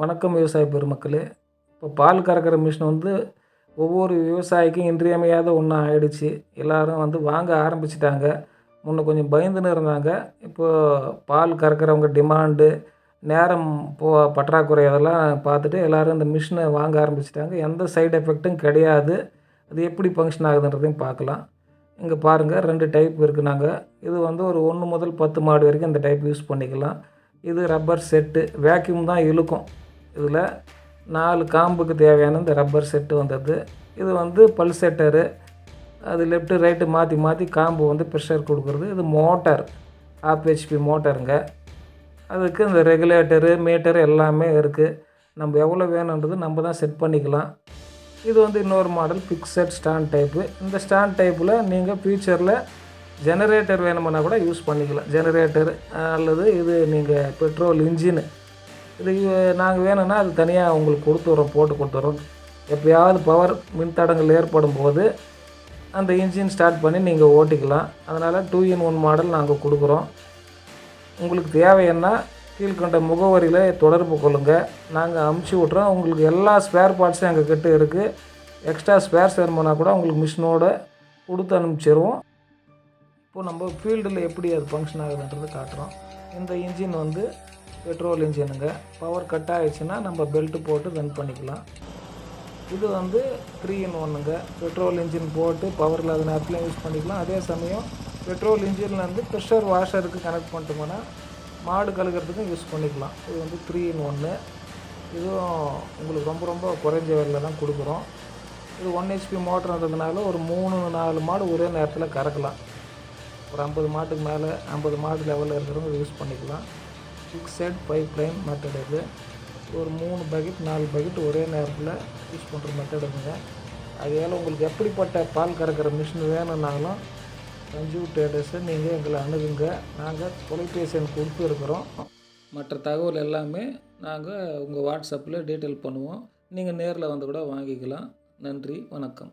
வணக்கம் விவசாய பெருமக்களே. இப்போ பால் கறக்கிற மிஷின் வந்து ஒவ்வொரு விவசாயிக்கும் இன்றியமையாத ஒன்றா ஆயிடுச்சு. எல்லோரும் வந்து வாங்க ஆரம்பிச்சிட்டாங்க. முன்ன கொஞ்சம் பயந்துன்னு இருந்தாங்க. இப்போது பால் கறக்கிறவங்க டிமாண்டு நேரம் போ பற்றாக்குறை அதெல்லாம் பார்த்துட்டு எல்லோரும் இந்த மிஷினை வாங்க ஆரம்பிச்சிட்டாங்க. எந்த சைடு எஃபெக்ட்டும் கிடையாது. அது எப்படி ஃபங்க்ஷன் ஆகுதுன்றதையும் பார்க்கலாம். இங்கே பாருங்கள் ரெண்டு டைப் இருக்குது நாங்கள் இது வந்து ஒரு ஒன்று முதல் பத்து மாடு வரைக்கும் இந்த டைப் யூஸ் பண்ணிக்கலாம். இது ரப்பர் செட்டு வேக்யூம் தான் இழுக்கும். இதில் நாலு காம்புக்கு தேவையான இந்த ரப்பர் செட்டு வந்தது. இது வந்து பல்செட்டரு அது லெஃப்ட்டு ரைட்டு மாற்றி மாற்றி காம்பு வந்து ப்ரெஷர் கொடுக்குறது. இது மோட்டார் ஆப் ஹெச்பி மோட்டாருங்க. அதுக்கு இந்த ரெகுலேட்டரு மீட்டரு எல்லாமே இருக்குது நம்ம எவ்வளோ வேணுன்றது நம்ம தான் செட் பண்ணிக்கலாம். இது வந்து இன்னொரு மாடல் பிக்சட் ஸ்டாண்ட் டைப்பு இந்த ஸ்டாண்ட் டைப்பில் நீங்கள் ஃப்யூச்சரில் ஜெனரேட்டர் வேணுமுன்னா கூட யூஸ் பண்ணிக்கலாம். ஜெனரேட்டர் அல்லது இது நீங்கள் பெட்ரோல் இன்ஜின் இது நாங்கள் வேணும்னா அது தனியாக உங்களுக்கு கொடுத்துட்றோம் போட்டு கொடுத்துட்றோம் எப்போயாவது பவர் மின்தடங்கள் ஏற்படும் போது அந்த இன்ஜின் ஸ்டார்ட் பண்ணி நீங்கள் ஓட்டிக்கலாம். அதனால் டூ இன் ஒன் மாடல் நாங்கள் கொடுக்குறோம். உங்களுக்கு தேவைன்னா கீழ்கண்ட முகவரியில் தொடர்பு கொள்ளுங்கள் நாங்கள் அமுச்சு விட்றோம் உங்களுக்கு எல்லா ஸ்பேர் பார்ட்ஸும் எங்கள் கிட்டே இருக்குது எக்ஸ்ட்ரா ஸ்பேர்ஸ் வேணுமுன்னா கூட உங்களுக்கு மிஷினோட கொடுத்து அனுப்பிச்சிடுவோம் இப்போது நம்ம ஃபீல்டில் எப்படி அது ஃபங்க்ஷன் ஆகுதுன்றது காட்டுறோம். இந்த இன்ஜின் வந்து பெட்ரோல் இன்ஜினுங்க. பவர் கட் ஆகிடுச்சுன்னா நம்ம பெல்ட்டு போட்டு ரன் பண்ணிக்கலாம். இது வந்து த்ரீ இன் ஒன்றுங்க பெட்ரோல் இன்ஜின் போட்டு பவர் இல்லாத நேரத்தில் யூஸ் பண்ணிக்கலாம். அதே சமயம் பெட்ரோல் இன்ஜின்லேருந்து ப்ரெஷர் வாஷருக்கு கனெக்ட் பண்ணிட்டோம்னா மாடு கழுகிறதுக்கும் யூஸ் பண்ணிக்கலாம். இது வந்து த்ரீ இன் ஒன்று இதுவும் உங்களுக்கு ரொம்ப ரொம்ப குறைஞ்ச விலையில் தான் கொடுக்குறோம். இது ஒன் ஹெச்பி மோட்டர்ன்றதுனால ஒரு மூணு நாலு மாடு ஒரே நேரத்தில் கறக்கலாம். ஒரு ஐம்பது மாட்டுக்கு மேலே ஐம்பது மாடு லெவலில் இருக்கிறவங்க யூஸ் பண்ணிக்கலாம். ஃபிக்ஸட் பைப் லைன் மெத்தட் இது. ஒரு மூணு பக்கெட் நாலு பக்கெட் ஒரே நேரத்தில் யூஸ் பண்ணுற மெத்தட் இருக்குங்க அதால் உங்களுக்கு எப்படிப்பட்ட பால் கறக்கிற மிஷின் வேணும்னாலும் சஞ்சீவ் டேடர்ஸை நீங்கள் எங்களை அணுகுங்க. நாங்கள் தொலைபேசி எண் கொடுத்து இருக்கிறோம். மற்ற தகவல் எல்லாமே நாங்கள் உங்கள் வாட்ஸ்அப்பில் டீட்டெயில் பண்ணுவோம். நீங்கள் நேரில் வந்து கூட வாங்கிக்கலாம். நன்றி வணக்கம்.